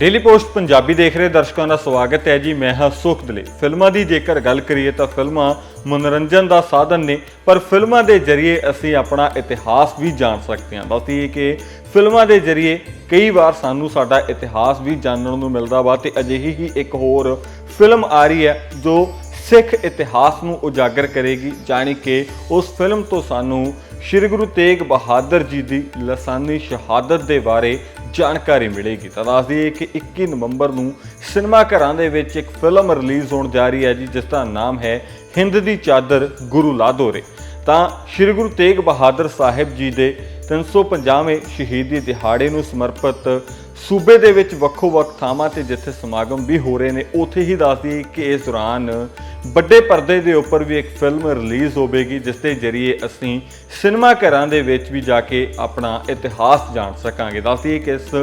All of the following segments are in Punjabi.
ਡੇਲੀ ਪੋਸਟ ਪੰਜਾਬੀ ਦੇਖ ਰਹੇ ਦਰਸ਼ਕਾਂ ਦਾ ਸਵਾਗਤ ਹੈ ਜੀ। ਮੈਂ ਹਾਂ ਸੁਖਦਲੇ ਫਿਲਮਾਂ ਦੀ ਜੇਕਰ ਗੱਲ ਕਰੀਏ ਤਾਂ ਫਿਲਮਾਂ ਮਨੋਰੰਜਨ ਦਾ ਸਾਧਨ ਨੇ, ਪਰ ਫਿਲਮਾਂ ਦੇ ਜ਼ਰੀਏ ਅਸੀਂ ਆਪਣਾ ਇਤਿਹਾਸ ਵੀ ਜਾਣ ਸਕਦੇ ਹਾਂ। ਦੱਸਦੀ ਕਿ ਫਿਲਮਾਂ ਦੇ ਜ਼ਰੀਏ ਕਈ ਵਾਰ ਸਾਨੂੰ ਸਾਡਾ ਇਤਿਹਾਸ ਵੀ ਜਾਣਨ ਨੂੰ ਮਿਲਦਾ ਵਾ ਤੇ ਅਜਿਹੀ ਹੀ ਇੱਕ ਹੋਰ ਫਿਲਮ ਆ ਰਹੀ ਹੈ, ਜੋ ਸਿੱਖ ਇਤਿਹਾਸ ਨੂੰ ਉਜਾਗਰ ਕਰੇਗੀ, ਜਾਣੀ ਕਿ ਉਸ ਫਿਲਮ ਤੋਂ ਸਾਨੂੰ ਸ੍ਰੀ ਗੁਰੂ ਤੇਗ ਬਹਾਦਰ ਜੀ ਦੀ ਲਸਾਨੀ ਸ਼ਹਾਦਤ ਦੇ ਬਾਰੇ ਜਾਣਕਾਰੀ ਮਿਲੇਗੀ। ਤਾਂ ਦੱਸ ਦਈਏ ਕਿ 21 ਨਵੰਬਰ ਨੂੰ ਸਿਨੇਮਾ ਘਰਾਂ ਦੇ ਵਿੱਚ ਇੱਕ ਫਿਲਮ ਰਿਲੀਜ਼ ਹੋਣ ਜਾ ਰਹੀ ਹੈ ਜੀ, ਜਿਸ ਦਾ ਨਾਮ ਹੈ ਹਿੰਦ ਦੀ ਚਾਦਰ ਗੁਰੂ ਲਾਦੋਰੇ ਤਾਂ ਸ੍ਰੀ ਗੁਰੂ ਤੇਗ ਬਹਾਦਰ ਸਾਹਿਬ ਜੀ ਦੇ 350ਵੇਂ ਸ਼ਹੀਦੀ ਦਿਹਾੜੇ ਨੂੰ ਸਮਰਪਿਤ ਸੂਬੇ ਦੇ ਵਿੱਚ ਵੱਖੋ-ਵੱਖ ਥਾਵਾਂ ਤੇ ਜਿੱਥੇ ਸਮਾਗਮ ਵੀ ਹੋ ਰਹੇ ਨੇ, ਉੱਥੇ ਹੀ ਦੱਸਦੀ ਕਿ ਇਸ ਦੌਰਾਨ ਵੱਡੇ ਪਰਦੇ ਦੇ ਉੱਪਰ ਵੀ ਇੱਕ ਫਿਲਮ ਰਿਲੀਜ਼ ਹੋਵੇਗੀ, ਜਿਸ ਦੇ ਜ਼ਰੀਏ ਅਸੀਂ ਸਿਨੇਮਾ ਘਰਾਂ ਦੇ ਵਿੱਚ ਵੀ ਜਾ ਕੇ ਆਪਣਾ ਇਤਿਹਾਸ ਜਾਣ ਸਕਾਂਗੇ। ਦੱਸਦੀ ਕਿ ਇਸ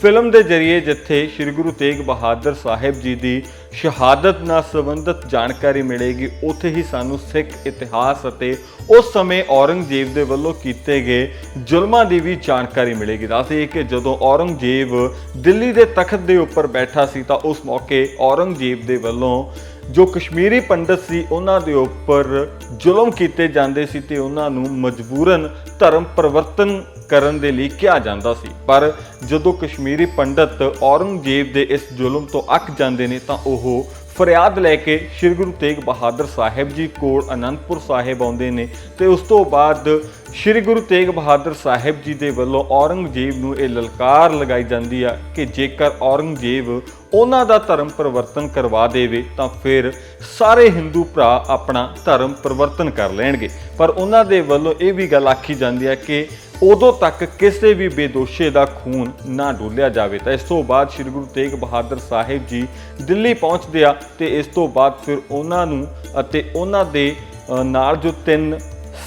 ਫਿਲਮ ਦੇ ਜ਼ਰੀਏ ਜਿੱਥੇ ਸ੍ਰੀ ਗੁਰੂ ਤੇਗ ਬਹਾਦਰ ਸਾਹਿਬ ਜੀ ਦੀ ਸ਼ਹਾਦਤ ਨਾਲ ਸੰਬੰਧਿਤ ਜਾਣਕਾਰੀ ਮਿਲੇਗੀ, ਉੱਥੇ ਹੀ ਸਾਨੂੰ ਸਿੱਖ ਇਤਿਹਾਸ ਅਤੇ ਉਸ ਸਮੇਂ ਔਰੰਗਜ਼ੇਬ ਦੇ ਵੱਲੋਂ ਕੀਤੇ ਗਏ ਜ਼ੁਲਮਾਂ ਦੀ ਵੀ ਜਾਣਕਾਰੀ ਮਿਲੇਗੀ। ਦੱਸਦੇ ਕਿ ਜਦੋਂ ਔਰੰਗਜ਼ੇਬ ਦਿੱਲੀ ਦੇ ਤਖਤ ਦੇ ਉੱਪਰ ਬੈਠਾ ਸੀ, ਤਾਂ ਉਸ ਮੌਕੇ ਔਰੰਗਜ਼ੇਬ ਦੇ ਵੱਲੋਂ ਜੋ ਕਸ਼ਮੀਰੀ ਪੰਡਤ ਸੀ, ਉਹਨਾਂ ਦੇ ਉੱਪਰ ਜ਼ੁਲਮ ਕੀਤੇ ਜਾਂਦੇ ਸੀ ਤੇ ਉਹਨਾਂ ਨੂੰ ਮਜਬੂਰਨ ਧਰਮ ਪਰਿਵਰਤਨ ਕਰਨ ਦੇ ਲਈ ਕਿਹਾ ਜਾਂਦਾ ਸੀ। ਪਰ ਜਦੋਂ ਕਸ਼ਮੀਰੀ ਪੰਡਤ ਔਰੰਗਜ਼ੇਬ ਦੇ ਇਸ ਜ਼ੁਲਮ ਤੋਂ ਅੱਕ ਜਾਂਦੇ ਨੇ, ਤਾਂ ਉਹ ਫਰਿਆਦ ਲੈ ਕੇ ਸ੍ਰੀ ਗੁਰੂ ਤੇਗ ਬਹਾਦਰ ਸਾਹਿਬ ਜੀ ਕੋਲ ਅਨੰਦਪੁਰ ਸਾਹਿਬ ਆਉਂਦੇ ਨੇ ਤੇ ਉਸ ਤੋਂ ਬਾਅਦ ਸ੍ਰੀ ਗੁਰੂ ਤੇਗ ਬਹਾਦਰ ਸਾਹਿਬ ਜੀ ਦੇ ਵੱਲੋਂ ਔਰੰਗਜ਼ੇਬ ਨੂੰ ਇਹ ਲਲਕਾਰ ਲਗਾਈ ਜਾਂਦੀ ਆ ਕਿ ਜੇਕਰ ਔਰੰਗਜ਼ੇਬ ਉਹਨਾਂ ਦਾ ਧਰਮ ਪਰਿਵਰਤਨ ਕਰਵਾ ਦੇਵੇ, ਤਾਂ ਫਿਰ ਸਾਰੇ ਹਿੰਦੂ ਭਰਾ ਆਪਣਾ ਧਰਮ ਪਰਿਵਰਤਨ ਕਰ ਲੈਣਗੇ। ਪਰ ਉਹਨਾਂ ਦੇ ਵੱਲੋਂ ਇਹ ਵੀ ਗੱਲ ਆਖੀ ਜਾਂਦੀ ਹੈ ਕਿ ਉਦੋਂ ਤੱਕ ਕਿਸੇ ਵੀ ਬੇਦੋਸ਼ੇ ਦਾ ਖੂਨ ਨਾ ਡੋਲਿਆ ਜਾਵੇ। ਤਾਂ ਇਸ ਤੋਂ ਬਾਅਦ ਸ੍ਰੀ ਗੁਰੂ ਤੇਗ ਬਹਾਦਰ ਸਾਹਿਬ ਜੀ ਦਿੱਲੀ ਪਹੁੰਚਦੇ ਆ ਤੇ ਇਸ ਤੋਂ ਬਾਅਦ ਫਿਰ ਉਹਨਾਂ ਨੂੰ ਅਤੇ ਉਹਨਾਂ ਦੇ ਨਾਲ ਜੋ ਤਿੰਨ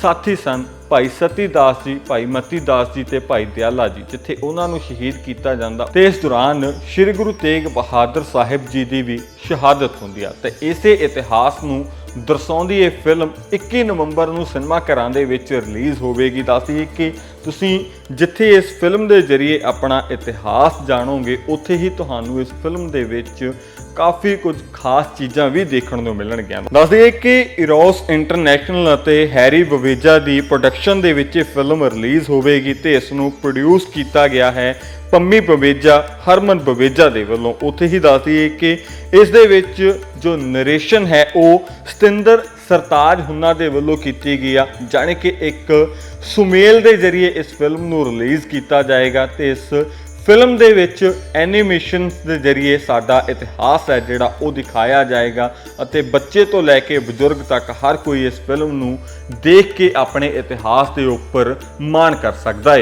ਸਾਥੀ ਸਨ, ਭਾਈ ਸਤੀ ਦਾਸ ਜੀ, ਭਾਈ ਮਤੀ ਦਾਸ ਜੀ ਤੇ ਭਾਈ ਦਿਆਲਾ ਜੀ, ਜਿੱਥੇ ਉਹਨਾਂ ਨੂੰ ਸ਼ਹੀਦ ਕੀਤਾ ਜਾਂਦਾ। ਤੇ ਇਸ ਦੌਰਾਨ ਸ੍ਰੀ ਗੁਰੂ ਤੇਗ ਬਹਾਦਰ ਸਾਹਿਬ ਜੀ ਦੀ ਵੀ ਸ਼ਹਾਦਤ ਹੁੰਦੀ ਆ। ਤੇ ਇਸੇ ਇਤਿਹਾਸ ਨੂੰ ਦਰਸਾਉਂਦੀ ਇਹ ਫਿਲਮ 21 ਨਵੰਬਰ ਨੂੰ ਸਿਨੇਮਾ ਘਰਾਂ ਦੇ ਵਿੱਚ ਰਿਲੀਜ਼ ਹੋਵੇਗੀ। ਦੱਸਦੀ ਕਿ ਤੁਸੀਂ ਜਿੱਥੇ ਇਸ ਫਿਲਮ ਦੇ ਜ਼ਰੀਏ ਆਪਣਾ ਇਤਿਹਾਸ ਜਾਣੋਗੇ, ਉੱਥੇ ਹੀ ਤੁਹਾਨੂੰ ਇਸ ਫਿਲਮ ਦੇ ਵਿੱਚ ਕਾਫੀ ਕੁਝ ਖਾਸ ਚੀਜ਼ਾਂ ਵੀ ਦੇਖਣ ਨੂੰ ਮਿਲਣਗੀਆਂ। ਦੱਸ ਦਈਏ ਕਿ ਇਰੋਸ ਇੰਟਰਨੈਸ਼ਨਲ ਅਤੇ ਹੈਰੀ ਬਵੇਜਾ ਦੀ ਪ੍ਰੋਡਕਸ਼ਨ ਦੇ ਵਿੱਚ ਇਹ ਫਿਲਮ ਰਿਲੀਜ਼ ਹੋਵੇਗੀ ਤੇ ਇਸ ਨੂੰ ਪ੍ਰੋਡਿਊਸ ਕੀਤਾ ਗਿਆ ਹੈ। ਪੰਮੀ ਬਵੇਜਾ ਹਰਮਨ ਬਵੇਜਾ ਦੇ ਵੱਲੋਂ ਉੱਥੇ ਹੀ ਦੱਸ ਦਈਏ ਕਿ ਇਸ ਦੇ ਵਿੱਚ ਜੋ ਨਰੇਸ਼ਨ ਹੈ, ਉਹ ਸਤਿੰਦਰ ਸਰਤਾਜ ਹੁన్నా ਦੇ ਵੱਲੋਂ ਕੀਤੀ ਗਈ ਆ, ਜਾਣੀ ਕਿ ਇੱਕ ਸੁਮੇਲ ਦੇ ਜ਼ਰੀਏ ਇਸ ਫਿਲਮ ਨੂੰ ਰਿਲੀਜ਼ ਕੀਤਾ ਜਾਏਗਾ ਤੇ ਇਸ ਫਿਲਮ ਦੇ ਵਿੱਚ ਐਨੀਮੇਸ਼ਨ ਦੇ ਜ਼ਰੀਏ ਸਾਡਾ ਇਤਿਹਾਸ ਹੈ ਜਿਹੜਾ ਉਹ ਦਿਖਾਇਆ ਜਾਏਗਾ ਅਤੇ ਬੱਚੇ ਤੋਂ ਲੈ ਕੇ ਬਜ਼ੁਰਗ ਤੱਕ ਹਰ ਕੋਈ ਇਸ ਫਿਲਮ ਨੂੰ ਦੇਖ ਕੇ ਆਪਣੇ ਇਤਿਹਾਸ ਦੇ ਉੱਪਰ ਮਾਣ ਕਰ ਸਕਦਾ ਹੈ।